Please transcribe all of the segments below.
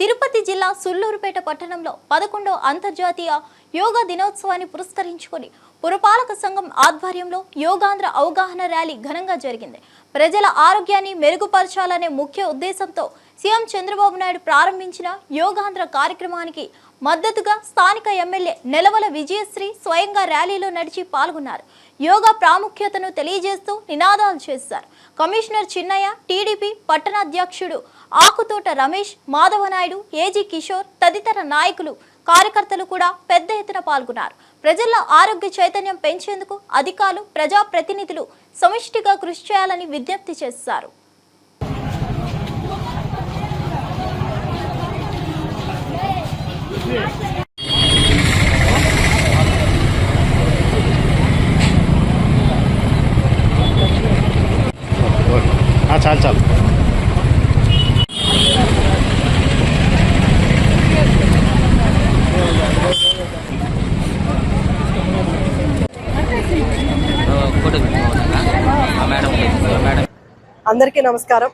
తిరుపతి జిల్లా సుల్లూరుపేట పట్టణంలో పదకొండో అంతర్జాతీయ యోగా దినోత్సవాన్ని పురస్కరించుకొని పురపాలక సంఘం ఆధ్వర్యంలో యోగాంధ్ర అవగాహన ర్యాలీ ఘనంగా జరిగింది. ప్రజల ఆరోగ్యాన్ని మెరుగుపరచాలనే ముఖ్య ఉద్దేశంతో సీఎం చంద్రబాబు నాయుడు ప్రారంభించిన యోగాంధ్ర కార్యక్రమానికి మద్దతుగా స్థానిక ఎమ్మెల్యే నెలవల విజయశ్రీ స్వయంగా ర్యాలీలో నడిచి పాల్గొన్నారు. యోగా ప్రాముఖ్యతను తెలియజేస్తూ నినాదాలు చేశారు. కమిషనర్ చిన్నయ్య టీడీపీ పట్టణాధ్యక్షుడు ఆకుతోట రమేష్ మాధవనాయుడు ఏజీ కిషోర్ తదితర నాయకులు కార్యకర్తలు కూడా పెద్ద ఎత్తున పాల్గొన్నారు. ప్రజల్లో ఆరోగ్య చైతన్యం పెంచేందుకు అధికారులు ప్రజాప్రతినిధులు సమిష్టిగా కృషి చేయాలని విజ్ఞప్తి చేశారు. చాలు చాలు. అందరికీ నమస్కారం.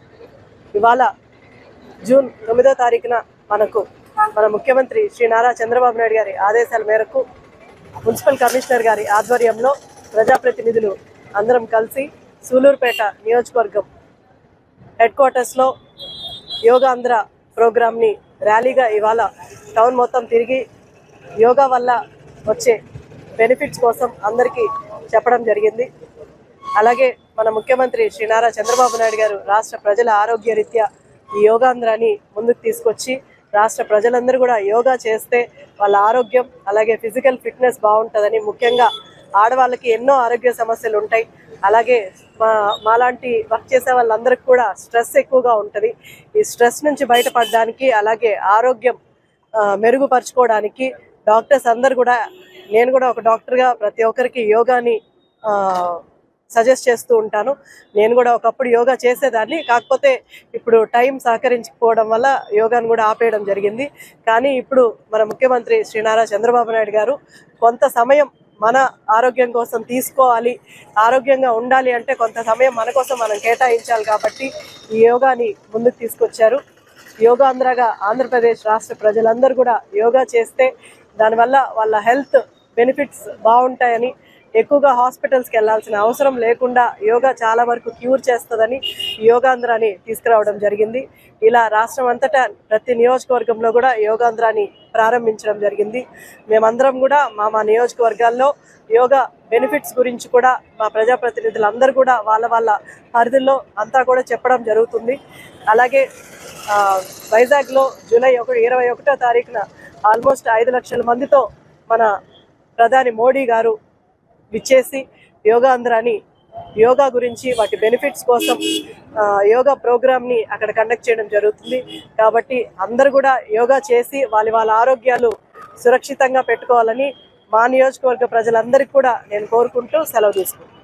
ఇవాళ జూన్ తొమ్మిదో తారీఖున మనకు మన ముఖ్యమంత్రి శ్రీ నారా చంద్రబాబు నాయుడు గారి ఆదేశాల మేరకు మున్సిపల్ కమిషనర్ గారి ఆధ్వర్యంలో ప్రజాప్రతినిధులు అందరం కలిసి సూలూరుపేట నియోజకవర్గం హెడ్ క్వార్టర్స్లో యోగాంధ్ర ప్రోగ్రామ్ని ర్యాలీగా ఇవాళ టౌన్ మొత్తం తిరిగి యోగా వల్ల వచ్చే బెనిఫిట్స్ కోసం అందరికీ చెప్పడం జరిగింది. అలాగే మన ముఖ్యమంత్రి శ్రీ నారా చంద్రబాబు నాయుడు గారు రాష్ట్ర ప్రజల ఆరోగ్య రీత్యా ఈ యోగాంధ్రాన్ని ముందుకు తీసుకొచ్చి రాష్ట్ర ప్రజలందరూ కూడా యోగా చేస్తే వాళ్ళ ఆరోగ్యం అలాగే ఫిజికల్ ఫిట్నెస్ బాగుంటుందని ముఖ్యంగా ఆడవాళ్ళకి ఎన్నో ఆరోగ్య సమస్యలు ఉంటాయి. అలాగే మా మాలాంటి వర్క్ చేసే వాళ్ళందరికీ కూడా స్ట్రెస్ ఎక్కువగా ఉంటుంది. ఈ స్ట్రెస్ నుంచి బయటపడడానికి అలాగే ఆరోగ్యం మెరుగుపరచుకోవడానికి డాక్టర్స్ అందరు కూడా నేను కూడా ఒక డాక్టర్గా ప్రతి ఒక్కరికి యోగాని సజెస్ట్ చేస్తూ ఉంటాను. నేను కూడా ఒకప్పుడు యోగా చేసేదాన్ని. కాకపోతే ఇప్పుడు టైం సహకరించకపోవడం వల్ల యోగాను కూడా ఆపేయడం జరిగింది. కానీ ఇప్పుడు మన ముఖ్యమంత్రి శ్రీ నారా చంద్రబాబు నాయుడు గారు కొంత సమయం మన ఆరోగ్యం కోసం తీసుకోవాలి ఆరోగ్యంగా ఉండాలి అంటే కొంత సమయం మన కోసం మనం కేటాయించాలి కాబట్టి ఈ యోగాని ముందుకు తీసుకొచ్చారు. యోగాంధ్రగా ఆంధ్రప్రదేశ్ రాష్ట్ర ప్రజలందరూ కూడా యోగా చేస్తే దానివల్ల వాళ్ళ హెల్త్ బెనిఫిట్స్ బాగుంటాయని ఎక్కువగా హాస్పిటల్స్కి వెళ్ళాల్సిన అవసరం లేకుండా యోగా చాలా వరకు క్యూర్ చేస్తుందని యోగాంధ్రాన్ని యోగాంధ్రాని తీసుకురావడం జరిగింది. ఇలా రాష్ట్రం అంతటా ప్రతి నియోజకవర్గంలో కూడా యోగాంధ్రాని ప్రారంభించడం జరిగింది. మేమందరం కూడా మా మా నియోజకవర్గాల్లో యోగా బెనిఫిట్స్ గురించి కూడా మా ప్రజాప్రతినిధులందరూ కూడా వాళ్ళ వాళ్ళ పరిధుల్లో అంతా కూడా చెప్పడం జరుగుతుంది. అలాగే వైజాగ్లో జూలై ఒకటి ఇరవై ఒకటో తారీఖున ఆల్మోస్ట్ ఐదు లక్షల మందితో మన ప్రధాని మోడీ గారు విచ్చేసి యోగాంధ్రాని యోగా గురించి వాటి బెనిఫిట్స్ కోసం యోగా ప్రోగ్రామ్ని అక్కడ కండక్ట్ చేయడం జరుగుతుంది. కాబట్టి అందరు కూడా యోగా చేసి వాళ్ళ వాళ్ళ ఆరోగ్యాలు సురక్షితంగా పెట్టుకోవాలని మా నియోజకవర్గ ప్రజలందరికీ కూడా నేను కోరుకుంటూ సెలవు తీసుకుంటాను